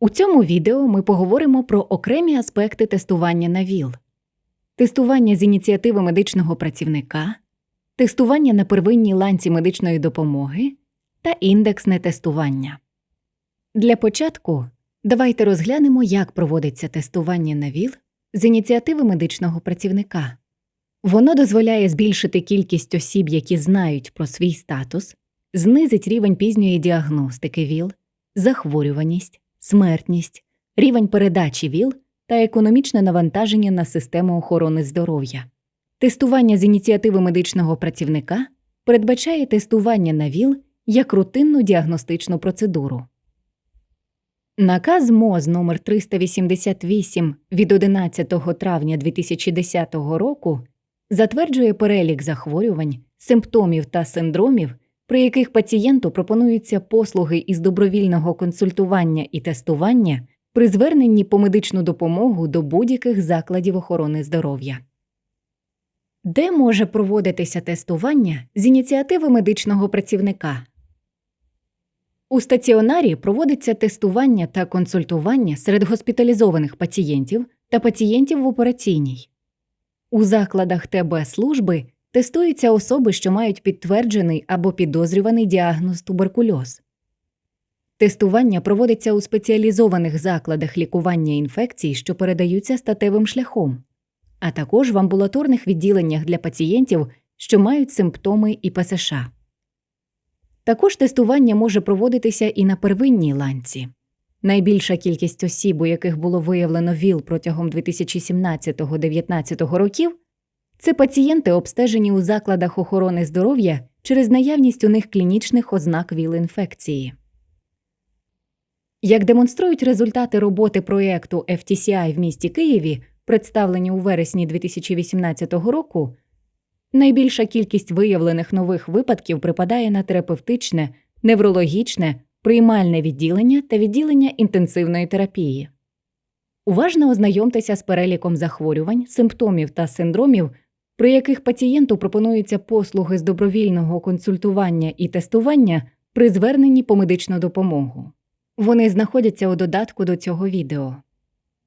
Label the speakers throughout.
Speaker 1: У цьому відео ми поговоримо про окремі аспекти тестування на ВІЛ, тестування з ініціативи медичного працівника, тестування на первинній ланці медичної допомоги та індексне тестування. Для початку давайте розглянемо, як проводиться тестування на ВІЛ з ініціативи медичного працівника. Воно дозволяє збільшити кількість осіб, які знають про свій статус, знизить рівень пізньої діагностики ВІЛ, захворюваність, смертність, рівень передачі ВІЛ та економічне навантаження на систему охорони здоров'я. Тестування з ініціативи медичного працівника передбачає тестування на ВІЛ як рутинну діагностичну процедуру. Наказ МОЗ номер 388 від 11 травня 2010 року затверджує перелік захворювань, симптомів та синдромів, при яких пацієнту пропонуються послуги із добровільного консультування і тестування при зверненні по медичну допомогу до будь-яких закладів охорони здоров'я. Де може проводитися тестування з ініціативи медичного працівника? У стаціонарі проводиться тестування та консультування серед госпіталізованих пацієнтів та пацієнтів в операційній. У закладах ТБ служби тестуються особи, що мають підтверджений або підозрюваний діагноз туберкульоз. Тестування проводиться у спеціалізованих закладах лікування інфекцій, що передаються статевим шляхом, а також в амбулаторних відділеннях для пацієнтів, що мають симптоми ІПСШ. Також тестування може проводитися і на первинній ланці. Найбільша кількість осіб, у яких було виявлено ВІЛ протягом 2017-2019 років, це пацієнти, обстежені у закладах охорони здоров'я через наявність у них клінічних ознак ВІЛ-інфекції. Як демонструють результати роботи проєкту FTCI в місті Києві, представлені у вересні 2018 року, найбільша кількість виявлених нових випадків припадає на терапевтичне, неврологічне, приймальне відділення та відділення інтенсивної терапії. Уважно ознайомтеся з переліком захворювань, симптомів та синдромів, при яких пацієнту пропонуються послуги з добровільного консультування і тестування при зверненні по медичну допомогу. Вони знаходяться у додатку до цього відео.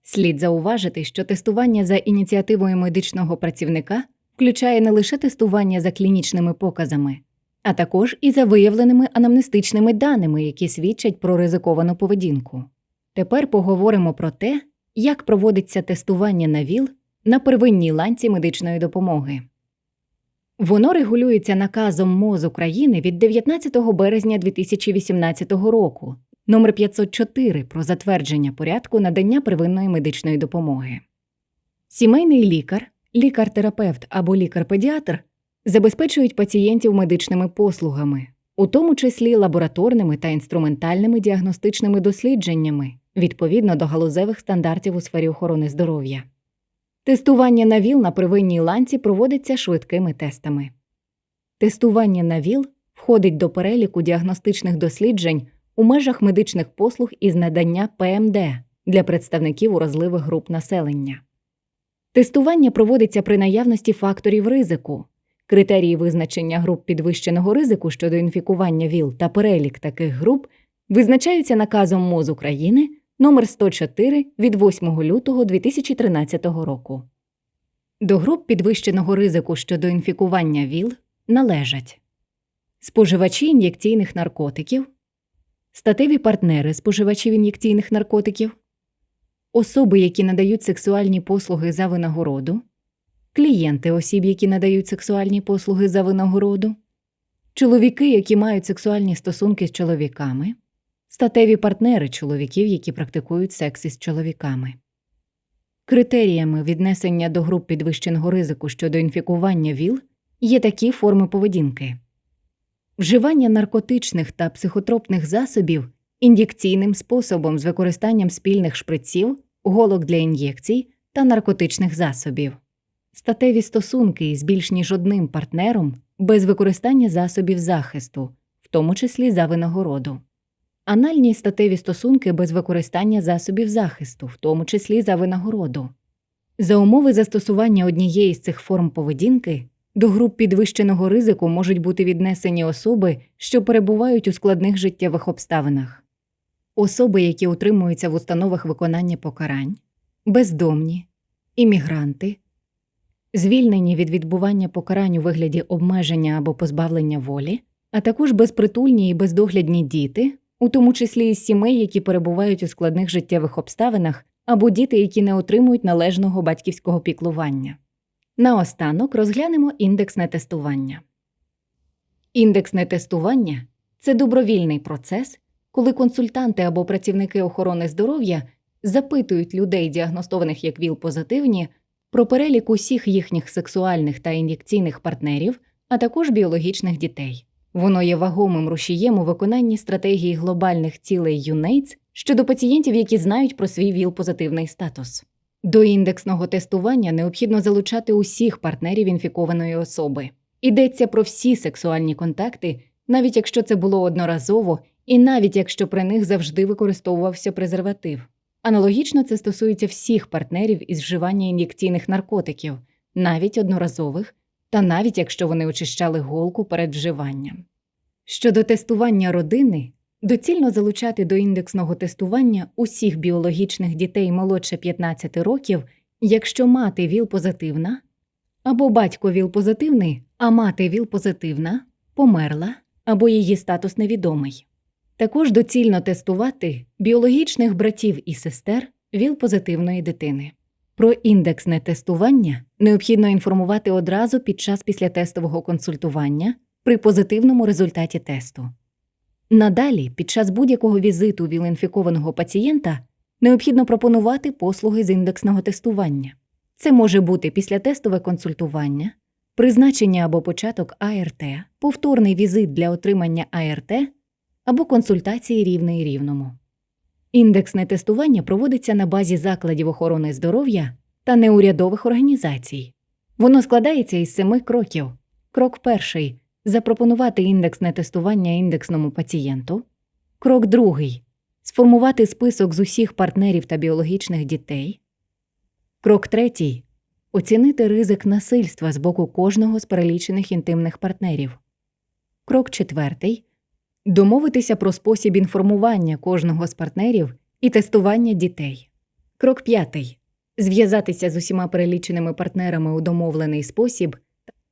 Speaker 1: Слід зауважити, що тестування за ініціативою медичного працівника включає не лише тестування за клінічними показами, а також і за виявленими анамнестичними даними, які свідчать про ризиковану поведінку. Тепер поговоримо про те, як проводиться тестування на ВІЛ на первинній ланці медичної допомоги. Воно регулюється наказом МОЗ України від 19 березня 2018 року номер 504 про затвердження порядку надання первинної медичної допомоги. Сімейний лікар, лікар-терапевт або лікар-педіатр забезпечують пацієнтів медичними послугами, у тому числі лабораторними та інструментальними діагностичними дослідженнями відповідно до галузевих стандартів у сфері охорони здоров'я. Тестування на ВІЛ на первинній ланці проводиться швидкими тестами. Тестування на ВІЛ входить до переліку діагностичних досліджень у межах медичних послуг із надання ПМД для представників уразливих груп населення. Тестування проводиться при наявності факторів ризику. Критерії визначення груп підвищеного ризику щодо інфікування ВІЛ та перелік таких груп визначаються наказом МОЗ України номер 104 від 8 лютого 2013 року. До груп підвищеного ризику щодо інфікування ВІЛ належать споживачі ін'єкційних наркотиків, статеві партнери споживачів ін'єкційних наркотиків, особи, які надають сексуальні послуги за винагороду, клієнти осіб, які надають сексуальні послуги за винагороду, чоловіки, які мають сексуальні стосунки з чоловіками, статеві партнери чоловіків, які практикують секс із чоловіками. Критеріями віднесення до груп підвищеного ризику щодо інфікування ВІЛ є такі форми поведінки. Вживання наркотичних та психотропних засобів ін'єкційним способом з використанням спільних шприців, голок для ін'єкцій та наркотичних засобів, статеві стосунки із більш ніж одним партнером без використання засобів захисту, в тому числі за винагороду, анальні статеві стосунки без використання засобів захисту, в тому числі за винагороду. За умови застосування однієї з цих форм поведінки до груп підвищеного ризику можуть бути віднесені особи, що перебувають у складних життєвих обставинах. особи, які утримуються в установах виконання покарань, бездомні, іммігранти, звільнені від відбування покарань у вигляді обмеження або позбавлення волі, а також безпритульні і бездоглядні діти, у тому числі із сімей, які перебувають у складних життєвих обставинах, або діти, які не отримують належного батьківського піклування. Наостанок розглянемо індексне тестування. Індексне тестування це добровільний процес, коли консультанти або працівники охорони здоров'я запитують людей, діагностованих як ВІЛ-позитивні, про перелік усіх їхніх сексуальних та ін'єкційних партнерів, а також біологічних дітей. Воно є вагомим рушієм у виконанні стратегії глобальних цілей UNAIDS щодо пацієнтів, які знають про свій ВІЛ-позитивний статус. До індексного тестування необхідно залучати усіх партнерів інфікованої особи. Йдеться про всі сексуальні контакти, навіть якщо це було одноразово, і навіть якщо при них завжди використовувався презерватив. Аналогічно це стосується всіх партнерів із вживання ін'єкційних наркотиків, навіть одноразових, та навіть якщо вони очищали голку перед вживанням. Щодо тестування родини, доцільно залучати до індексного тестування усіх біологічних дітей молодше 15 років, якщо мати ВІЛ-позитивна, або батько ВІЛ-позитивний, а мати ВІЛ-позитивна, померла або її статус невідомий. Також доцільно тестувати біологічних братів і сестер ВІЛ-позитивної дитини. Про індексне тестування необхідно інформувати одразу під час післятестового консультування при позитивному результаті тесту. Надалі, під час будь-якого візиту ВІЛ-інфікованого пацієнта необхідно пропонувати послуги з індексного тестування. Це може бути післятестове консультування, призначення або початок АРТ, повторний візит для отримання АРТ або консультації рівний рівному. Індексне тестування проводиться на базі закладів охорони здоров'я та неурядових організацій. Воно складається із семи кроків. Крок перший запропонувати індексне тестування індексному пацієнту. Крок другий сформувати список з усіх партнерів та біологічних дітей. Крок третій оцінити ризик насильства з боку кожного з перелічених інтимних партнерів. Крок четвертий домовитися про спосіб інформування кожного з партнерів і тестування дітей. Крок п'ятий зв'язатися з усіма переліченими партнерами у домовлений спосіб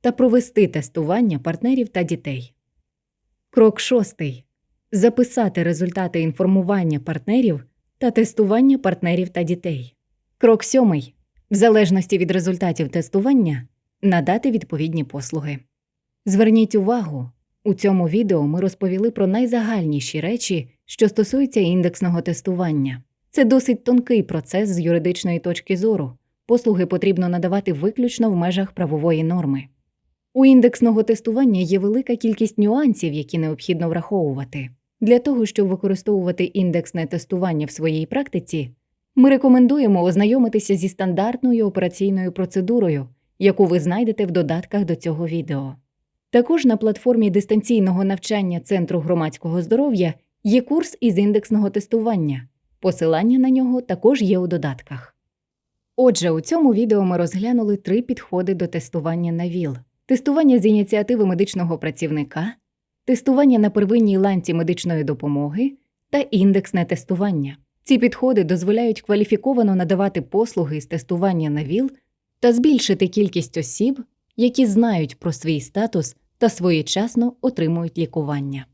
Speaker 1: та провести тестування партнерів та дітей. Крок шостий записати результати інформування партнерів та тестування партнерів та дітей. Крок сьомий в залежності від результатів тестування надати відповідні послуги. Зверніть увагу, у цьому відео ми розповіли про найзагальніші речі, що стосуються індексного тестування. Це досить тонкий процес з юридичної точки зору. Послуги потрібно надавати виключно в межах правової норми. У індексного тестування є велика кількість нюансів, які необхідно враховувати. Для того, щоб використовувати індексне тестування в своїй практиці, ми рекомендуємо ознайомитися зі стандартною операційною процедурою, яку ви знайдете в додатках до цього відео. Також на платформі дистанційного навчання Центру громадського здоров'я є курс із індексного тестування. Посилання на нього також є у додатках. Отже, у цьому відео ми розглянули три підходи до тестування на ВІЛ: тестування з ініціативи медичного працівника, тестування на первинній ланці медичної допомоги та індексне тестування. Ці підходи дозволяють кваліфіковано надавати послуги з тестування на ВІЛ та збільшити кількість осіб, які знають про свій статус та своєчасно отримують лікування.